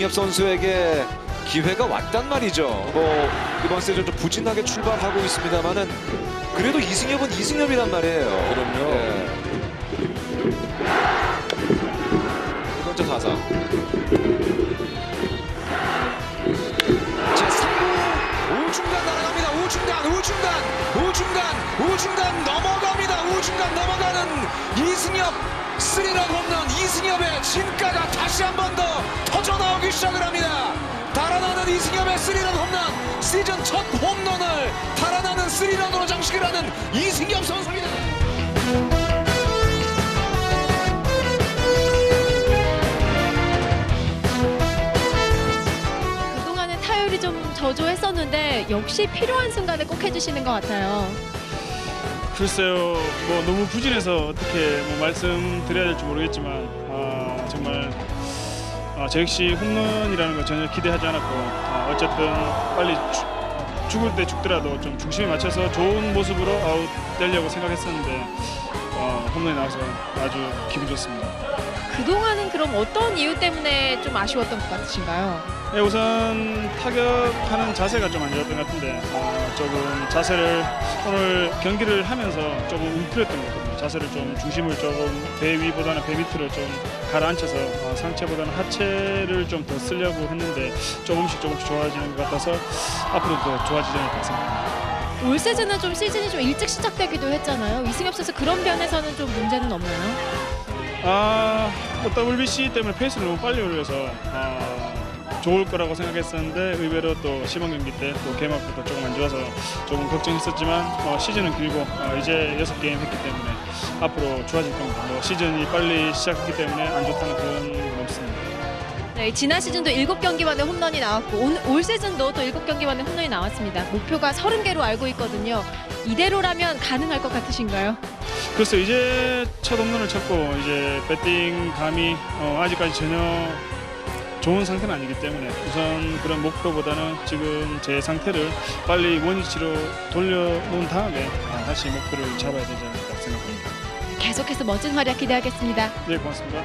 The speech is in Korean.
이승엽 선수에게 기회가 왔단 말이죠. 뭐 이번 시즌 좀 부진하게 출발하고 있습니다만은 그래도 이승엽은 이승엽이란 말이에요. 그럼요. 예. 두 번째 타자. 제 3구 우중간 날아갑니다. 우중간 우중간 우중간 우중간 넘어갑니다. 우중간 넘어가는 이승엽 스리런 홈런 이승엽의 진가가 다시 한 번 더 터져 나오기 시작을 합니다. 달아나는 이승엽의 스리런 홈런 시즌 첫 홈런을 달아나는 스리런으로 장식을 하는 이승엽 선수입니다. 그동안은 타율이 좀 저조했었는데 역시 필요한 순간에 꼭 해주시는 것 같아요. 글쎄요, 뭐 너무 부진해서 어떻게 뭐 말씀드려야 될지 모르겠지만 아, 정말 아, 저 역시 홈런이라는 거 전혀 기대하지 않았고 아, 어쨌든 빨리 죽- 죽을 때 죽더라도 좀 중심에 맞춰서 좋은 모습으로 아웃 되려고 생각했었는데 어, 홈런이 나와서 아주 기분 좋습니다. 그동안은 그럼 어떤 이유 때문에 좀 아쉬웠던 것 같으신가요? 네, 우선 타격하는 자세가 좀 안 좋았던 것 같은데 어, 조금 자세를 오늘 경기를 하면서 조금 움츠렸던 것 같거든요. 자세를 좀 중심을 조금 배 위보다는 배 밑으로 좀 가라앉혀서 어, 상체보다는 하체를 좀 더 쓰려고 했는데 조금씩 조금씩 좋아지는 것 같아서 앞으로 더 좋아지지 않을까 생각합니다. 올 시즌은 좀 시즌이 좀 일찍 시작되기도 했잖아요. 이승엽 선수 그런 면에서는 좀 문제는 없나요? 아, 뭐 WBC 때문에 페이스를 너무 빨리 올려서 아, 좋을 거라고 생각했었는데 의외로 또 시범 경기 때또 개막부터 조금 안 좋아서 조금 걱정했었지만 어, 시즌은 길고 어, 이제 여섯 게임 했기 때문에 앞으로 좋아질 겁니다. 뭐 시즌이 빨리 시작했기 때문에 안 좋다는 그런 건 없습니다. 네, 지난 시즌도 7경기 만에 홈런이 나왔고 올, 올 시즌도 또 7경기 만에 홈런이 나왔습니다. 목표가 30개로 알고 있거든요. 이대로라면 가능할 것 같으신가요? 그래서 이제 첫 홈런을 쳤고 이제 배팅 감이 어, 아직까지 전혀 좋은 상태는 아니기 때문에 우선 그런 목표보다는 지금 제 상태를 빨리 원위치로 돌려놓은 다음에 아, 다시 목표를 잡아야 되지 않을까 생각합니다. 계속해서 멋진 활약 기대하겠습니다. 네 고맙습니다.